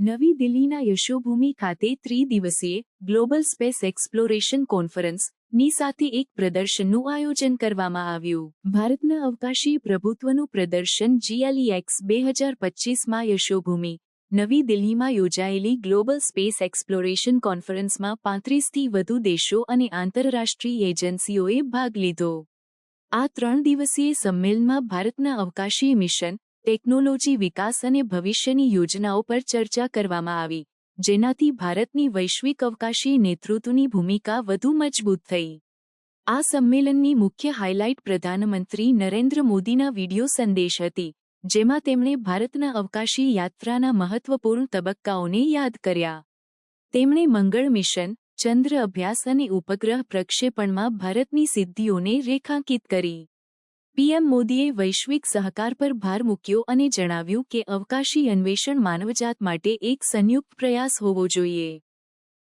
નવી દિલ્હીના યશોભૂમિ ખાતે ત્રિદિવસીય ગ્લોબલ સ્પેસ એક્સપ્લોરેશન કોન્ફરન્સની સાથે એક પ્રદર્શનનું આયોજન કરવામાં આવ્યું. ભારતના અવકાશી પ્રભુત્વનું પ્રદર્શન જીએલઈએક્સ બે હજાર પચીસમાં યશોભૂમિ નવી દિલ્હીમાં યોજાયેલી ગ્લોબલ સ્પેસ એક્સપ્લોરેશન કોન્ફરન્સમાં પાંત્રીસથી વધુ દેશો અને આંતરરાષ્ટ્રીય એજન્સીઓએ ભાગ લીધો. આ ત્રણ દિવસીય સંમેલનમાં ભારતના અવકાશી મિશન ટેકનોલોજી વિકાસ અને ભવિષ્યની યોજનાઓ પર ચર્ચા કરવામાં આવી, જેનાથી ભારતની વૈશ્વિક અવકાશી નેતૃત્વની ભૂમિકા વધુ મજબૂત થઈ. આ સંમેલનની મુખ્ય હાઇલાઇટ પ્રધાનમંત્રી નરેન્દ્ર મોદીના વિડિયો સંદેશ હતી, જેમાં તેમણે ભારતના અવકાશી યાત્રાના મહત્વપૂર્ણ તબક્કાઓને યાદ કર્યા. તેમણે મંગળ મિશન, ચંદ્ર અભ્યાસ અને ઉપગ્રહ પ્રક્ષેપણમાં ભારતની સિદ્ધિઓને રેખાંકિત કરી. પીએમ મોદીએ વૈશ્વિક સહકાર પર ભાર મૂક્યો અને જણાવ્યું કે અવકાશી અન્વેષણ માનવજાત માટે એક સંયુક્ત પ્રયાસ હોવો જોઈએ.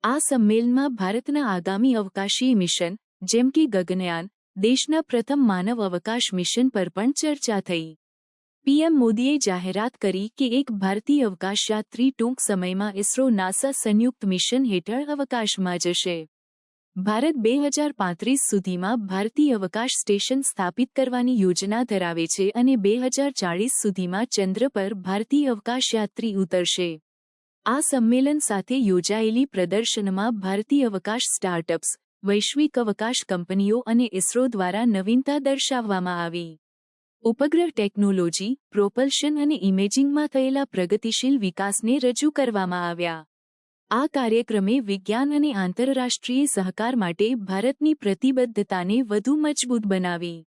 આ સંમેલનમાં ભારતના આગામી અવકાશી મિશન, જેમ કે ગગનયાન, દેશના પ્રથમ માનવ અવકાશ મિશન પર પણ ચર્ચા થઈ. પીએમ મોદીએ જાહેરાત કરી કે એક ભારતીય અવકાશયાત્રી ટૂંક સમયમાં ઇસરો નાસા સંયુક્ત મિશન હેઠળ અવકાશમાં જશે. ભારત બે હજાર પાંત્રીસ સુધીમાં ભારતીય અવકાશ સ્ટેશન સ્થાપિત કરવાની યોજના ધરાવે છે અને બે હજાર ચાળીસ સુધીમાં ચંદ્ર પર ભારતીય અવકાશયાત્રી ઉતરશે. આ સંમેલન સાથે યોજાયેલી પ્રદર્શનમાં ભારતીય અવકાશ સ્ટાર્ટઅપ્સ, વૈશ્વિક અવકાશ કંપનીઓ અને ઇસરો દ્વારા નવીનતા દર્શાવવામાં આવી. ઉપગ્રહ ટેકનોલોજી, પ્રોપલ્શન અને ઇમેજિંગમાં થયેલા પ્રગતિશીલ વિકાસને રજૂ કરવામાં આવ્યા. આ કાર્યક્રમે વિજ્ઞાન અને આંતરરાષ્ટ્રીય સહકાર માટે ભારતની પ્રતિબદ્ધતાને વધુ મજબૂત બનાવી.